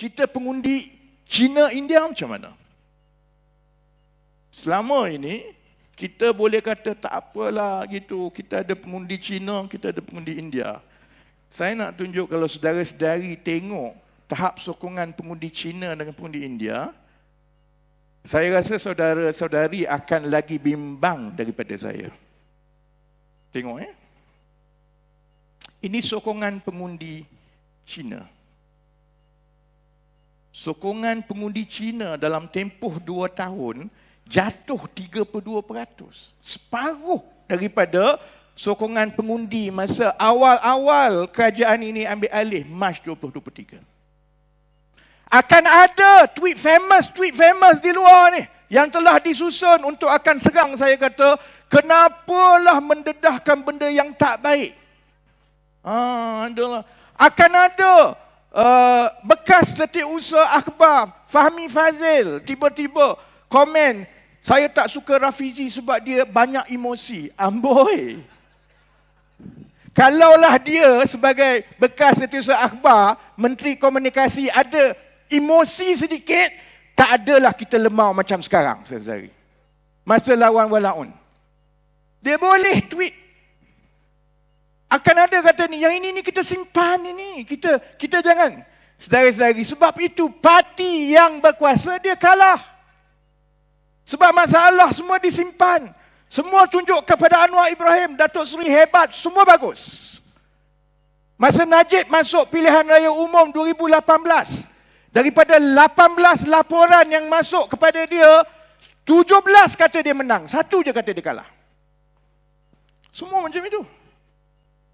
kita pengundi China India macam mana? Selama ini kita boleh kata tak apalah gitu, kita ada pengundi China, kita ada pengundi India. Saya nak tunjuk kalau saudara-saudari tengok tahap sokongan pengundi China dengan pengundi India, saya rasa saudara-saudari akan lagi bimbang daripada saya. Tengok ya. Ini sokongan pengundi China. Sokongan pengundi China dalam tempoh dua tahun jatuh 32%. Separuh daripada sokongan pengundi masa awal-awal kerajaan ini ambil alih Mac 2023. Akan ada tweet famous, tweet famous di luar ni yang telah disusun untuk akan serang saya kata, kenapalah mendedahkan benda yang tak baik. Ah, adalah. Akan ada uh, bekas setiausaha akhbar Fahmi Fazil tiba-tiba komen saya tak suka Rafizi sebab dia banyak emosi. Amboi. Kalaulah dia sebagai bekas setiausaha akhbar, Menteri Komunikasi ada emosi sedikit, tak adalah kita lemah macam sekarang, Sezari. Masa lawan walaun. Dia boleh tweet. Akan ada kata ni, yang ini ni kita simpan ini. Kita kita jangan. Sedari-sedari. Sebab itu parti yang berkuasa dia kalah. Sebab masalah semua disimpan. Semua tunjuk kepada Anwar Ibrahim, Datuk Seri hebat, semua bagus. Masa Najib masuk pilihan raya umum 2018, daripada 18 laporan yang masuk kepada dia, 17 kata dia menang, satu je kata dia kalah. Semua macam itu.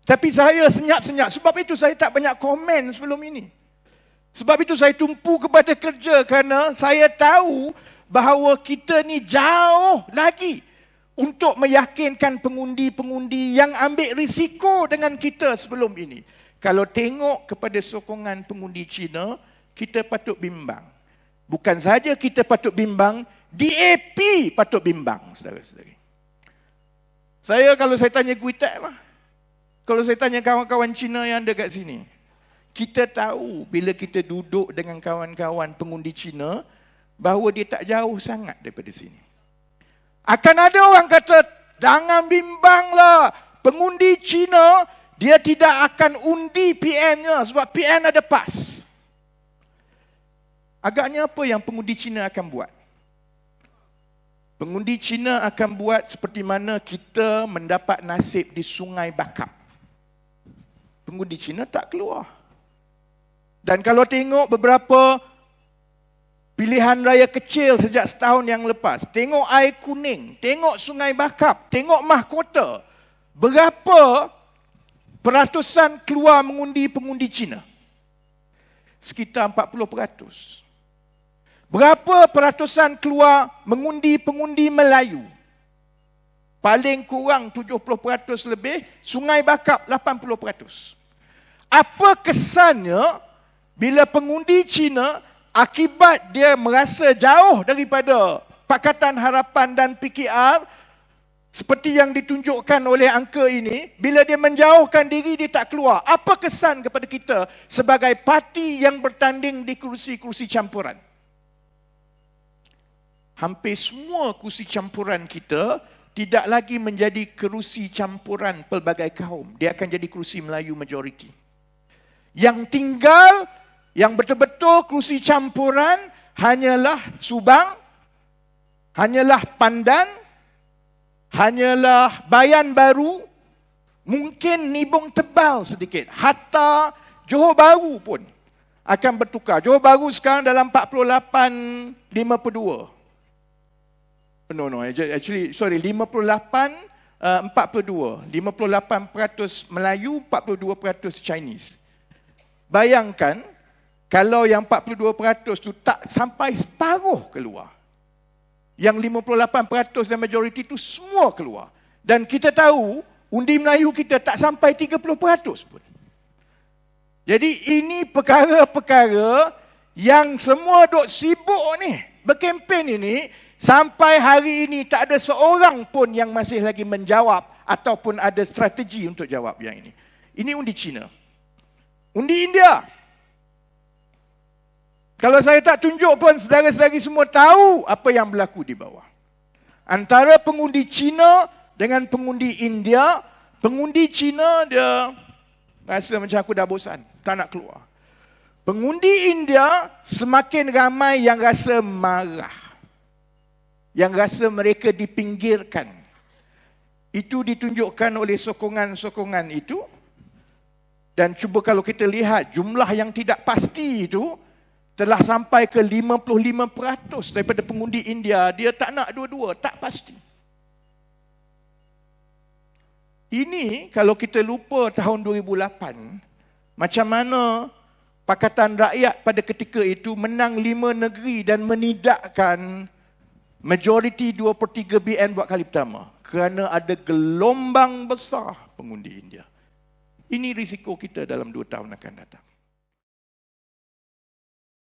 Tapi saya senyap-senyap. Sebab itu saya tak banyak komen sebelum ini. Sebab itu saya tumpu kepada kerja kerana saya tahu bahawa kita ni jauh lagi untuk meyakinkan pengundi-pengundi yang ambil risiko dengan kita sebelum ini. Kalau tengok kepada sokongan pengundi Cina, kita patut bimbang. Bukan saja kita patut bimbang, DAP patut bimbang, saudara-saudari. Saya kalau saya tanya Guitek lah, kalau saya tanya kawan-kawan Cina yang ada kat sini, kita tahu bila kita duduk dengan kawan-kawan pengundi Cina, bahawa dia tak jauh sangat daripada sini. Akan ada orang kata, jangan bimbanglah. Pengundi Cina, dia tidak akan undi PN-nya sebab PN ada PAS. Agaknya apa yang pengundi Cina akan buat? Pengundi Cina akan buat seperti mana kita mendapat nasib di Sungai Bakap. Pengundi Cina tak keluar. Dan kalau tengok beberapa Pilihan raya kecil sejak setahun yang lepas. Tengok air kuning. Tengok sungai bakap. Tengok mahkota. Berapa peratusan keluar mengundi pengundi Cina? Sekitar 40 peratus. Berapa peratusan keluar mengundi pengundi Melayu? Paling kurang 70 peratus lebih. Sungai bakap 80 peratus. Apa kesannya bila pengundi Cina akibat dia merasa jauh daripada Pakatan Harapan dan PKR seperti yang ditunjukkan oleh angka ini bila dia menjauhkan diri dia tak keluar. Apa kesan kepada kita sebagai parti yang bertanding di kursi-kursi campuran? Hampir semua kursi campuran kita tidak lagi menjadi kerusi campuran pelbagai kaum. Dia akan jadi kerusi Melayu majoriti yang tinggal yang betul-betul kerusi campuran hanyalah Subang, hanyalah Pandan, hanyalah Bayan Baru, mungkin Nibung Tebal sedikit. Hatta Johor Baru pun akan bertukar. Johor Baru sekarang dalam 48, 52. No, no, actually, sorry, 58, uh, 42. 58% Melayu, 42% Chinese. Bayangkan, kalau yang 42% tu tak sampai separuh keluar. Yang 58% dan majoriti tu semua keluar. Dan kita tahu undi Melayu kita tak sampai 30% pun. Jadi ini perkara-perkara yang semua duk sibuk ni. Berkempen ini sampai hari ini tak ada seorang pun yang masih lagi menjawab ataupun ada strategi untuk jawab yang ini. Ini undi Cina. Undi India. Kalau saya tak tunjuk pun saudara-saudari semua tahu apa yang berlaku di bawah. Antara pengundi Cina dengan pengundi India, pengundi Cina dia rasa macam aku dah bosan, tak nak keluar. Pengundi India semakin ramai yang rasa marah. Yang rasa mereka dipinggirkan. Itu ditunjukkan oleh sokongan-sokongan itu. Dan cuba kalau kita lihat jumlah yang tidak pasti itu, telah sampai ke 55% daripada pengundi India, dia tak nak dua-dua, tak pasti. Ini kalau kita lupa tahun 2008, macam mana Pakatan Rakyat pada ketika itu menang lima negeri dan menidakkan majoriti 2 per 3 BN buat kali pertama. Kerana ada gelombang besar pengundi India. Ini risiko kita dalam dua tahun akan datang.